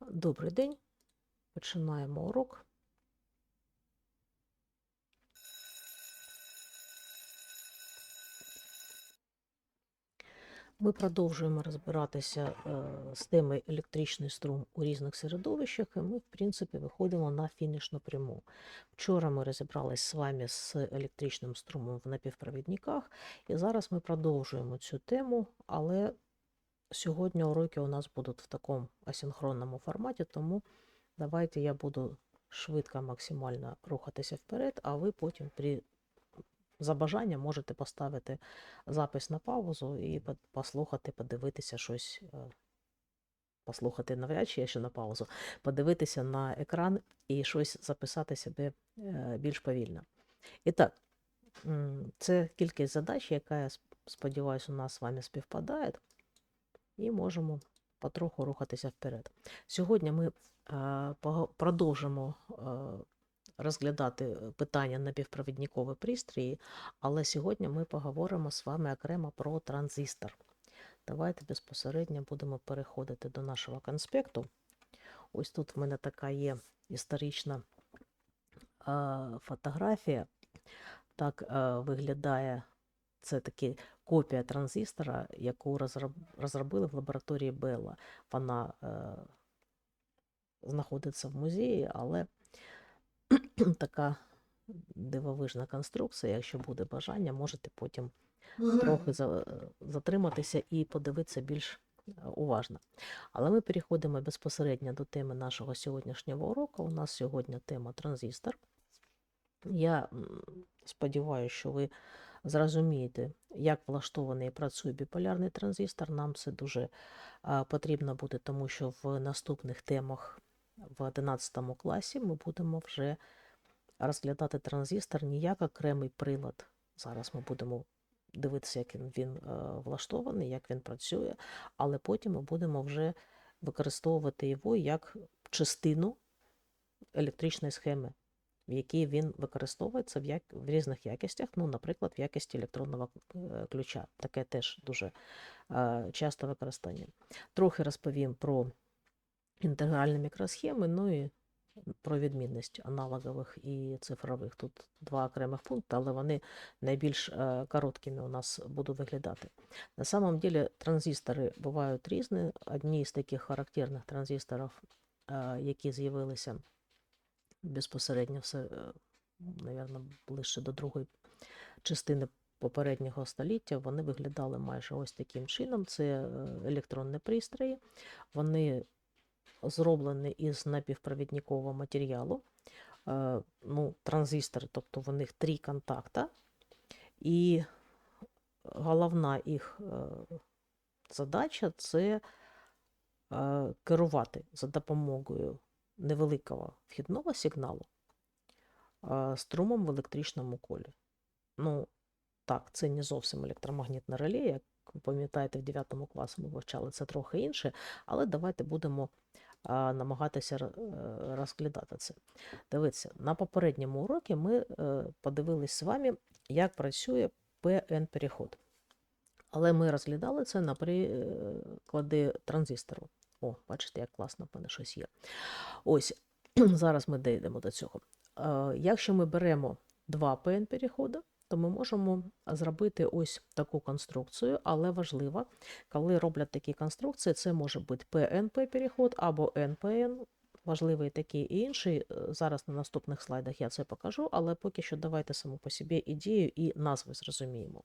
Добрий день. Починаємо урок. Ми продовжуємо розбиратися е, з теми електричний струм у різних середовищах, і ми, в принципі, виходимо на фінішну пряму. Вчора ми розібрались з вами з електричним струмом в напівпровідниках, і зараз ми продовжуємо цю тему, але сьогодні уроки у нас будуть в такому асинхронному форматі, тому давайте я буду швидко максимально рухатися вперед, а ви потім при за бажанням можете поставити запис на паузу і послухати, подивитися щось. е, Послухати навряд чи я ще на паузу, подивитися на екран і щось записати себе е, більш повільно. І так, це кількість задач, яка, я сподіваюся, у нас з вами співпадає, і можемо потроху рухатися вперед. Сьогодні ми е, продовжимо е, розглядати питання напівпровідникові пристрої, але сьогодні ми поговоримо з вами окремо про транзистор. Давайте безпосередньо будемо переходити до нашого конспекту. Ось тут в мене така є історична е, фотографія. Так виглядає це таки копія транзистора, яку розробили в лабораторії Белла. Вона е, знаходиться в музеї, але така дивовижна конструкція. Якщо буде бажання, можете потім трохи затриматися і подивитися більш е, уважно. Але ми переходимо безпосередньо до теми нашого сьогоднішнього уроку. У нас сьогодні тема транзистор. Я сподіваюся, що ви зрозумієте, як влаштований і працює біполярний транзистор. Нам це дуже потрібно буде, тому що в наступних темах в 11 класі ми будемо вже розглядати транзистор не як окремий прилад. Зараз ми будемо дивитися, як він, він е, влаштований, як він працює, але потім ми будемо вже використовувати його як частину електричної схеми, в якій він використовується в, як, в різних якостях, ну, наприклад, в якості електронного е, ключа. Таке теж дуже е, часто використання. Трохи розповім про інтегральні мікросхеми, ну і про відмінність аналогових і цифрових. Тут два окремих пункти, але вони найбільш е, короткими у нас будуть виглядати. На самом деле транзистори бувають різні. Одні з таких характерних транзисторів, які з'явилися безпосередньо все, е, наверно, ближче до другої частини попереднього століття, вони виглядали майже ось таким чином. Це е, електронні пристрої. Вони зроблені із напівпровідникового матеріалу. Е, ну, транзистори, тобто в них три контакта, і головна їх задача це керувати за допомогою невеликого вхідного сигналу струмом в електричному колі. Ну, так, це не зовсім електромагнітне реле, як ви пам'ятаєте, в 9 класі ми вивчали це трохи інше, але давайте будемо намагатися е, розглядати це. Дивіться, на попередньому уроці ми е, подивились з вами, як працює PN-переход. Але ми розглядали це на прикладі транзистору. О, бачите, як класно в мене щось є. Ось, зараз ми дійдемо до цього. Е, Якщо ми беремо два PN-переходи, то ми можемо зробити ось таку конструкцію, але важливо, коли роблять такі конструкції, це може бути PNP-переход або NPN, важливий такий і інший. Е, Зараз на наступних слайдах я це покажу, але поки що давайте саму по собі ідею і назви зрозуміємо.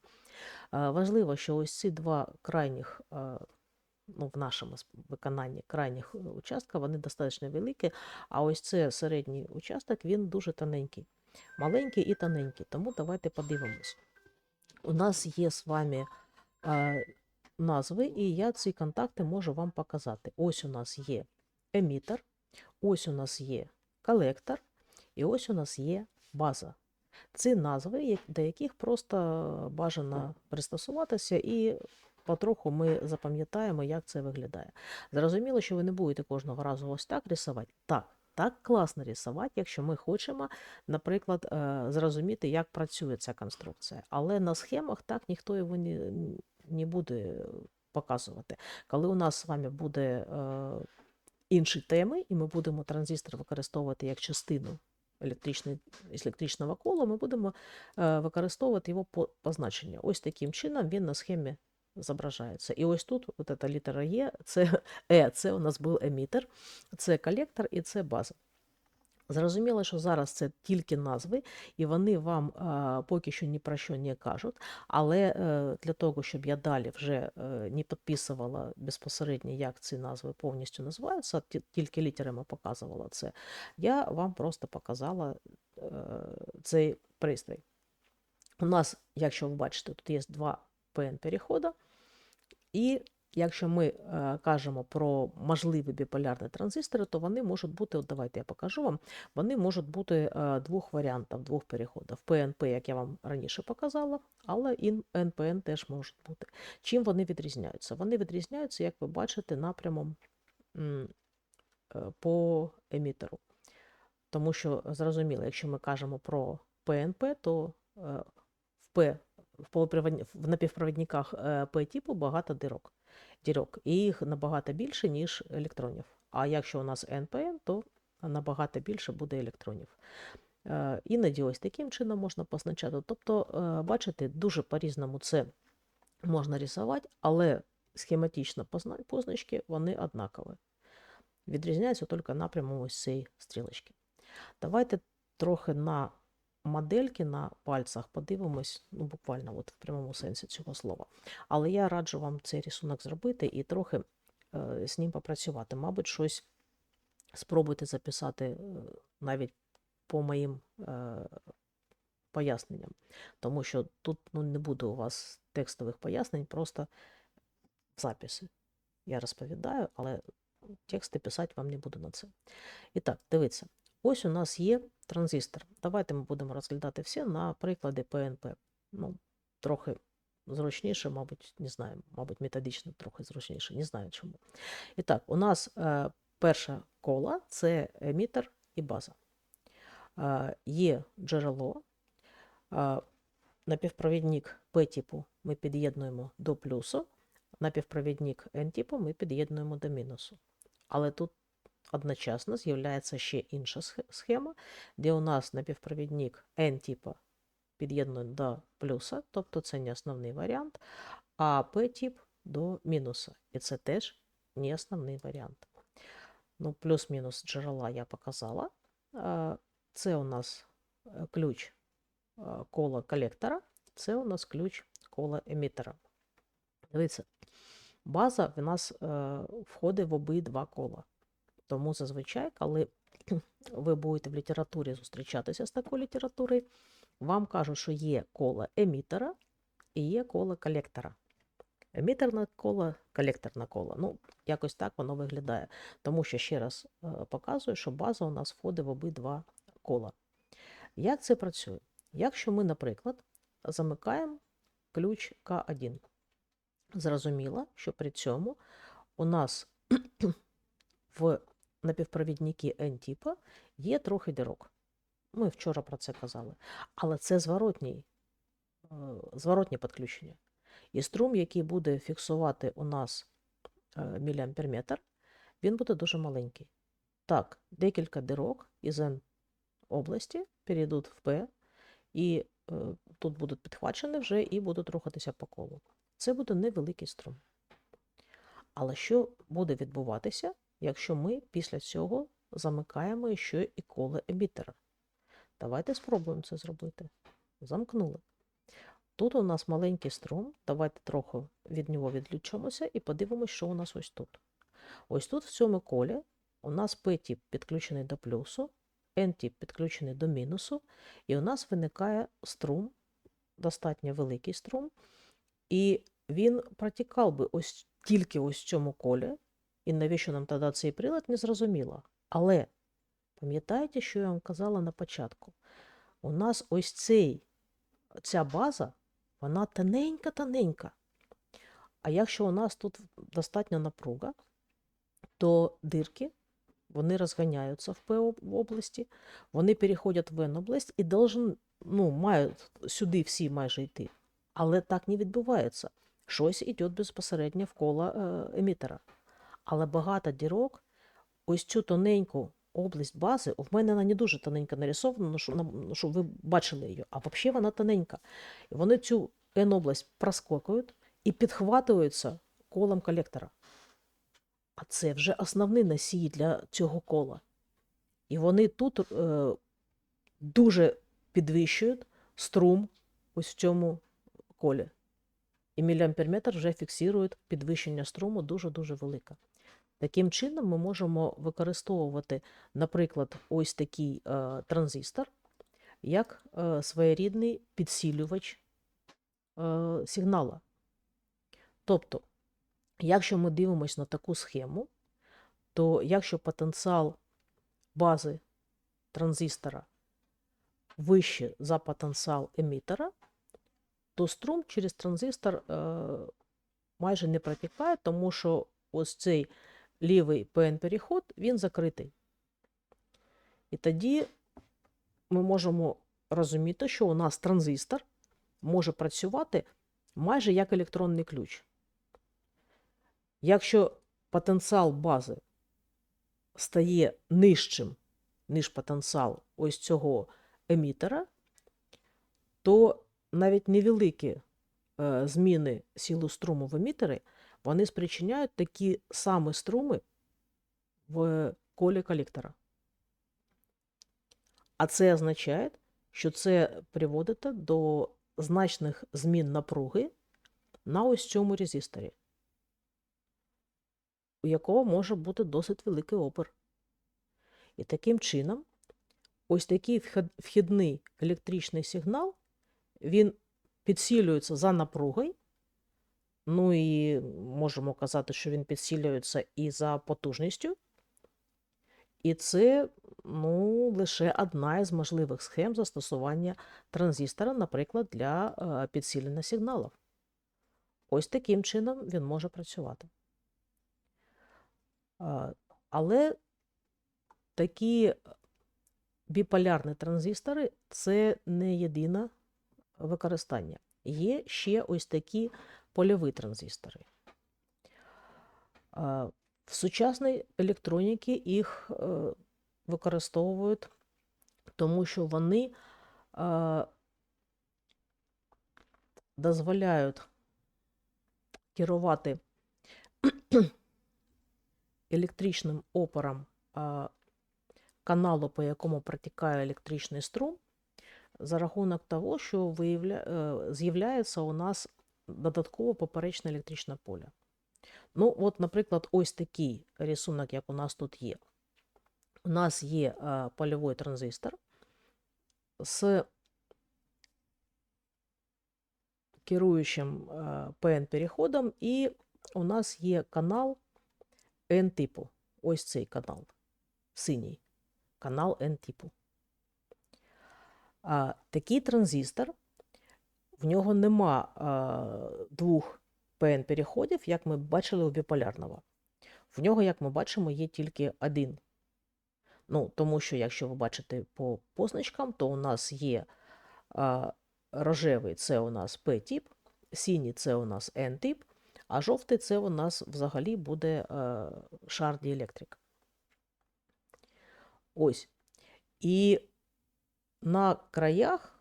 Е, Важливо, що ось ці два крайніх, ну, в нашому виконанні крайніх е, участка, вони достатньо великі, а ось це середній участок, він дуже тоненький. Маленький і тоненький. Тому давайте подивимось. У нас є з вами е, назви, і я ці контакти можу вам показати. Ось у нас є емітер, ось у нас є колектор, і ось у нас є база. Це назви, до яких просто бажано пристосуватися, і потроху ми запам'ятаємо, як це виглядає. Зрозуміло, що ви не будете кожного разу ось так рисувати. Так, так класно рисувати, якщо ми хочемо, наприклад, е, зрозуміти, як працює ця конструкція. Але на схемах так ніхто його не, не буде показувати. Коли у нас з вами буде е, інші теми, і ми будемо транзистор використовувати як частину електричної, електричного кола, ми будемо е, використовувати його по позначенню. Ось таким чином він на схемі зображається. І ось тут от ця літера Е, це Е, це у нас був емітер, це колектор і це база. Зрозуміло, що зараз це тільки назви, і вони вам а, поки що ні про що не кажуть. Але е, для того, щоб я далі вже е, не підписувала безпосередньо, як ці назви повністю називаються, тільки літерами показувала це, я вам просто показала е, цей пристрій. У нас, якщо ви бачите, тут є два PN-переходи, і якщо ми е, кажемо про можливі біполярні транзистори, то вони можуть бути, от давайте я покажу вам, вони можуть бути е, двох варіантів, двох переходів. PNP, як я вам раніше показала, але і NPN теж можуть бути. Чим вони відрізняються? Вони відрізняються, як ви бачите, напрямом м, е, по емітеру. Тому що зрозуміло, якщо ми кажемо про PNP, то е, в P в, напівпровідниках е, P-типу багато дирок, дірок, і їх набагато більше, ніж електронів. А якщо у нас NPN, то набагато більше буде електронів. Е, Іноді ось таким чином можна позначати. Тобто, е, бачите, дуже по-різному це можна рисувати, але схематично позначки вони однакові. Відрізняються тільки напрямом ось цієї стрілочки. Давайте трохи на модельки на пальцях подивимось, ну буквально от в прямому сенсі цього слова. Але я раджу вам цей рисунок зробити і трохи е, з ним попрацювати. Мабуть, щось спробуйте записати е, навіть по моїм е, поясненням. Тому що тут ну, не буде у вас текстових пояснень, просто записи. Я розповідаю, але тексти писати вам не буду на це. І так, дивіться. Ось у нас є транзистор. Давайте ми будемо розглядати всі на прикладі PNP. Ну, трохи зручніше, мабуть, не знаю, мабуть, методично трохи зручніше, не знаю чому. І так, у нас е, перша кола це емітер і база. Е, є джерело. Е, напівпровідник P-типу ми під'єднуємо до плюсу, напівпровідник N-типу ми під'єднуємо до мінусу. Але тут одночасно з'являється ще інша схема, де у нас напівпровідник N-типу під'єднуємо до плюса, тобто це не основний варіант, а P-тип до мінуса. І це теж не основний варіант. Ну, плюс-мінус джерела я показала. Це у нас е, ключ е, кола колектора, це у нас ключ кола емітера. Дивіться, база в нас е, входить в обидва кола. Тому зазвичай, коли ви будете в літературі зустрічатися з такою літературою, вам кажуть, що є коло емітера і є коло колектора. Емітерне коло, колекторне коло. Ну, якось так воно виглядає. Тому що ще раз е, показую, що база у нас входить в обидва кола. Як це працює? Якщо ми, наприклад, замикаємо ключ К1, зрозуміло, що при цьому у нас в напівпровідники N-типу є трохи дірок. Ми вчора про це казали. Але це зворотній, е, зворотнє підключення. І струм, який буде фіксувати у нас е, міліамперметр, він буде дуже маленький. Так, декілька дирок із N області перейдуть в P, і е, тут будуть підхвачені вже і будуть рухатися по колу. Це буде невеликий струм. Але що буде відбуватися, якщо ми після цього замикаємо ще і коло емітера? Давайте спробуємо це зробити. Замкнули. Тут у нас маленький струм. Давайте трохи від нього відключимося і подивимося, що у нас ось тут. Ось тут, в цьому колі, у нас P-тип підключений до плюсу, N-тип підключений до мінусу, і у нас виникає струм, достатньо великий струм, і він протікав би ось тільки ось в цьому колі, і навіщо нам тоді цей прилад, не зрозуміло. Але пам'ятаєте, що я вам казала на початку? У нас ось цей, ця база, вона тоненька-тоненька. А якщо у нас тут достатньо напруга, то дирки вони розганяються в П області, вони переходять в N область і должен, ну, мають сюди всі майже йти. Але так не відбувається. Щось йде безпосередньо в коло е, емітера. Але багато дірок ось цю тоненьку область бази, в мене вона не дуже тоненько нарисована, ну, ну, щоб ви бачили її, а взагалі вона тоненька. І вони цю N-область проскокують і підхватуються колом колектора. А це вже основний носій для цього кола. І вони тут е, дуже підвищують струм ось в цьому колі. І міліамперметр вже фіксує підвищення струму дуже-дуже велике. Таким чином, ми можемо використовувати, наприклад, ось такий е, транзистор як е, своєрідний підсилювач е, сигнала. Тобто, якщо ми дивимося на таку схему, то якщо потенціал бази транзистора вище за потенціал емітера, то струм через транзистор майже не протікає, тому що ось цей лівий PN-переход, він закритий. І тоді ми можемо розуміти, що у нас транзистор може працювати майже як електронний ключ. Якщо потенціал бази стає нижчим, ніж потенціал ось цього емітера, то навіть невеликі е, зміни сили струму в емітері вони спричиняють такі самі струми в колі колектора. А це означає, що це приводить до значних змін напруги на ось цьому резисторі, у якого може бути досить великий опір. І таким чином, ось такий вхідний електричний сигнал, він підсилюється за напругою, ну і можемо казати, що він підсилюється і за потужністю. І це ну, лише одна із можливих схем застосування транзистора, наприклад, для е, підсилення сигналів. Ось таким чином він може працювати. Але такі біполярні транзистори це не єдине використання. Є ще ось такі польові транзистори. В сучасній електроніці їх е, використовують, тому що вони е, дозволяють керувати електричним опором каналу, по якому протікає електричний струм, за рахунок того, що виявля... е, з'являється у нас додатково поперечне електричне поле. Ну, от, наприклад, ось такий рисунок, як у нас тут є. У нас є е, польовий транзистор з керуючим PN-переходом, і у нас є канал N-типу. Ось цей канал. Синій. Канал N-типу. А, такий транзистор, в нього нема а, двох PN-переходів, як ми бачили у біполярного. В нього, як ми бачимо, є тільки один. Ну, тому що, якщо ви бачите по позначкам, то у нас є а, рожевий це у нас P-тип, синій це у нас N-тип, а жовтий це у нас взагалі буде е, шар діелектрик. Ось. І на краях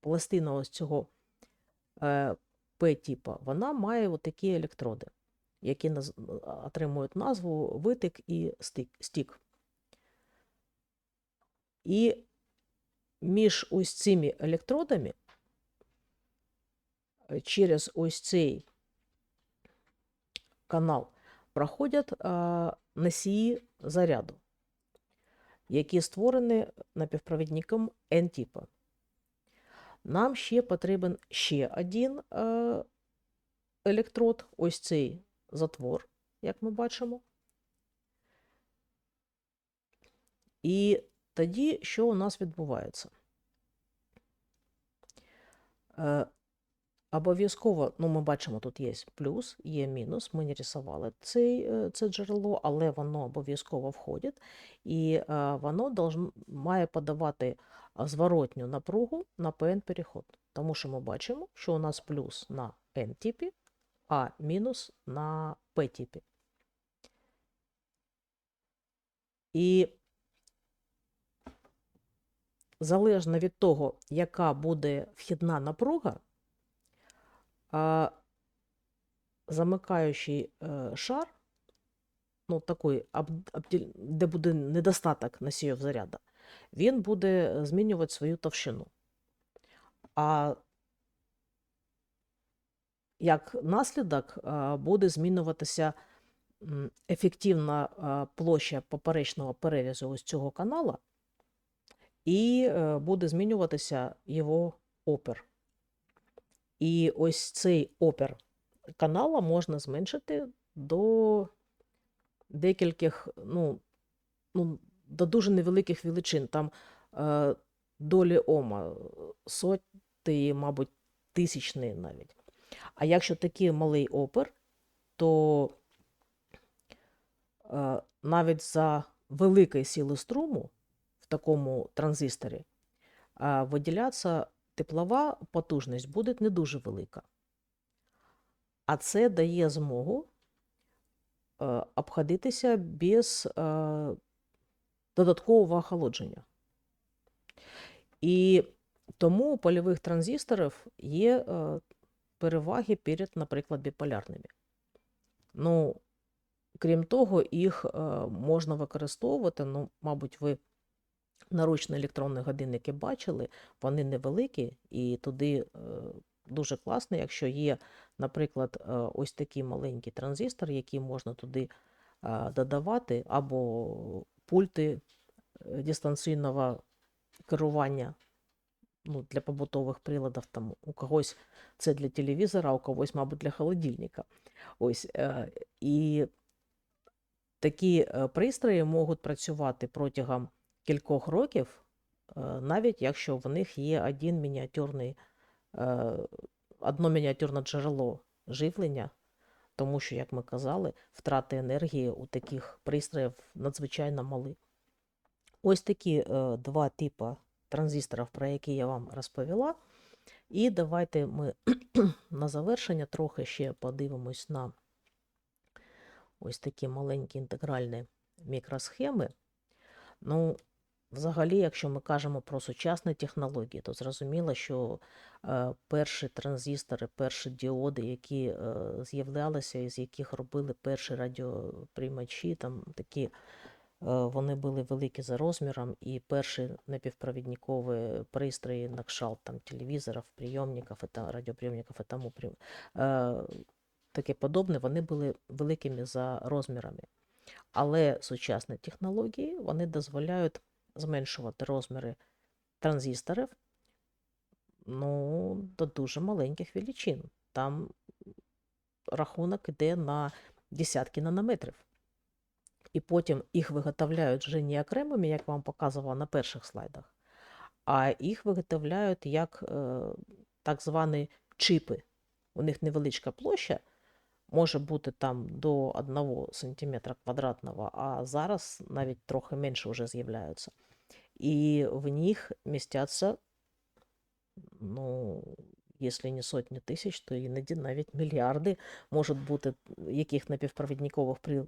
пластина ось цього е, П-типа, вона має отакі електроди, які отримують назву витик і стік. І між ось цими електродами е, через ось цей канал проходять носії заряду, які створені напівпровідником N-типу. Нам ще потрібен ще один е, електрод, ось цей затвор, як ми бачимо. І тоді що у нас відбувається? Е, Обов'язково, ну, ми бачимо, тут є плюс, є мінус. Ми не рисували цей, е, це джерело, але воно обов'язково входить, і е, воно должно, має подавати зворотню напругу на PN-переход. Тому що ми бачимо, що у нас плюс на N-типі, а мінус на P-типі. І залежно від того, яка буде вхідна напруга, а, замикаючий е, шар, ну, такий, де буде недостаток носіїв заряду, він буде змінювати свою товщину. А як наслідок буде змінюватися ефективна площа поперечного перерізу ось цього канала, і е, буде змінюватися його опір. І ось цей опір канала можна зменшити до декількох, ну, ну, до дуже невеликих величин. Там е, долі ома, сотні, мабуть, тисячні навіть. А якщо такий малий опір, то е, навіть за великої сили струму в такому транзисторі е, виділятися теплова потужність буде не дуже велика. А це дає змогу е, обходитися без е, додаткового охолодження. І тому у польових транзисторів є е, переваги перед, наприклад, біполярними. Ну, крім того, їх можна використовувати, ну, мабуть, ви наручні електронні годинники бачили, вони невеликі, і туди е, дуже класно, якщо є, наприклад, е, ось такий маленький транзистор, який можна туди е, додавати, або пульти дистанційного керування ну, для побутових приладів. Там, у когось це для телевізора, у когось, мабуть, для холодильника. Ось, і такі пристрої можуть працювати протягом кількох років, е, навіть якщо в них є один мініатюрний, е, одно мініатюрне джерело живлення, тому що, як ми казали, втрати енергії у таких пристроїв надзвичайно малі. Ось такі е, два типи транзисторів, про які я вам розповіла. І давайте ми на завершення трохи ще подивимось на ось такі маленькі інтегральні мікросхеми. Ну, взагалі, якщо ми кажемо про сучасні технології, то зрозуміло, що е, перші транзистори, перші діоди, які е, з'являлися, із яких робили перші радіоприймачі, там такі е, вони були великі за розміром, і перші напівпровідникові пристрої на кшталт там, телевізорів, прийомників, радіоприйомників і тому таке подобне, вони були великими за розмірами. Але сучасні технології вони дозволяють зменшувати розміри транзисторів ну, до дуже маленьких величин. Там рахунок іде на десятки нанометрів. І потім їх виготовляють вже не окремими, як вам показувала на перших слайдах, а їх виготовляють як е, так звані чипи. У них невеличка площа, може бути там до 1 см квадратного, а зараз навіть трохи менше вже з'являються. І в них містяться, ну, якщо не сотні тисяч, то іноді навіть мільярди можуть бути яких напівпровідникових при-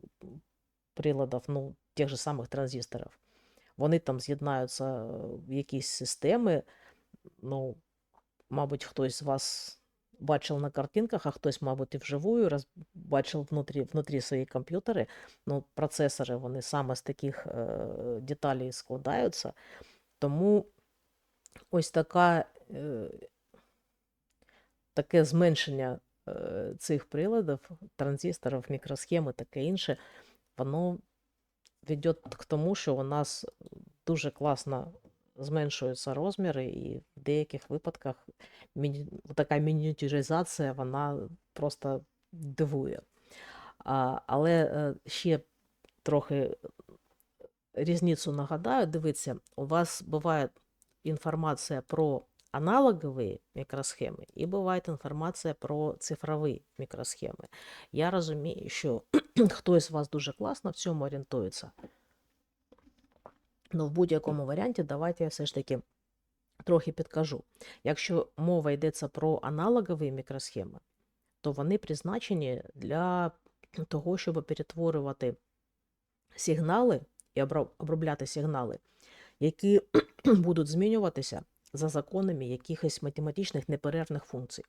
приладів, ну, тих же самих транзисторів. Вони там з'єднаються в якісь системи. Ну, мабуть, хтось з вас бачив на картинках, а хтось, мабуть, і вживую роз... бачив внутрі, внутрі свої комп'ютери. Ну, процесори вони саме з таких е, деталей складаються. Тому ось така, е, таке зменшення е, цих приладів, транзисторів, мікросхем і таке інше, воно веде к тому, що у нас дуже класно зменшуються розміри, і в деяких випадках міні... така мініатюризація вона просто дивує. А, але е, ще трохи різницю нагадаю, дивіться, у вас буває інформація про аналогові мікросхеми і буває інформація про цифрові мікросхеми. Я розумію, що хтось з вас дуже класно в цьому орієнтується. Ну, в будь-якому варіанті давайте я все ж таки трохи підкажу. Якщо мова йдеться про аналогові мікросхеми, то вони призначені для того, щоб перетворювати сигнали і обробляти сигнали, які будуть змінюватися за законами якихось математичних неперервних функцій.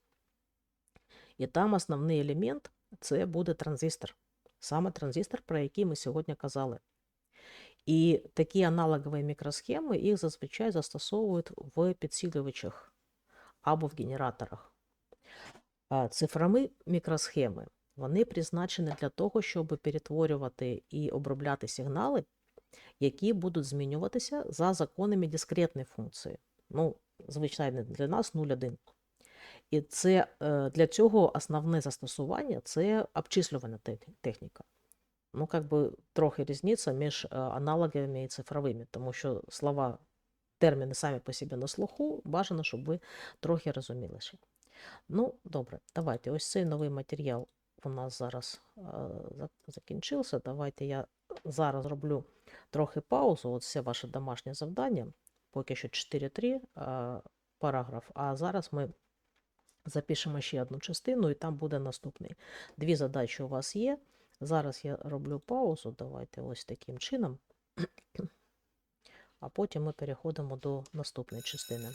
І там основний елемент це буде транзистор. Саме транзистор, про який ми сьогодні казали. І такі аналогові мікросхеми їх зазвичай застосовують в підсилювачах або в генераторах. Цифрові мікросхеми вони призначені для того, щоб перетворювати і обробляти сигнали, які будуть змінюватися за законами дискретної функції. Ну, звичайно, для нас 0,1. І це е, для цього основне застосування це обчислювана техніка. Ну, как би трохи різниця між е, аналоговими і цифровими, тому що слова, терміни самі по собі на слуху, бажано, щоб ви трохи розуміли ще. Ну, добре, давайте. Ось цей новий матеріал у нас зараз е, закінчився. Давайте я зараз роблю трохи паузу. От все ваше домашнє завдання. Поки що 4.3 е, параграф. А зараз ми запишемо ще одну частину, і там буде наступний. Дві задачі у вас є. Зараз я роблю паузу. Давайте ось таким чином. А потім ми переходимо до наступної частини.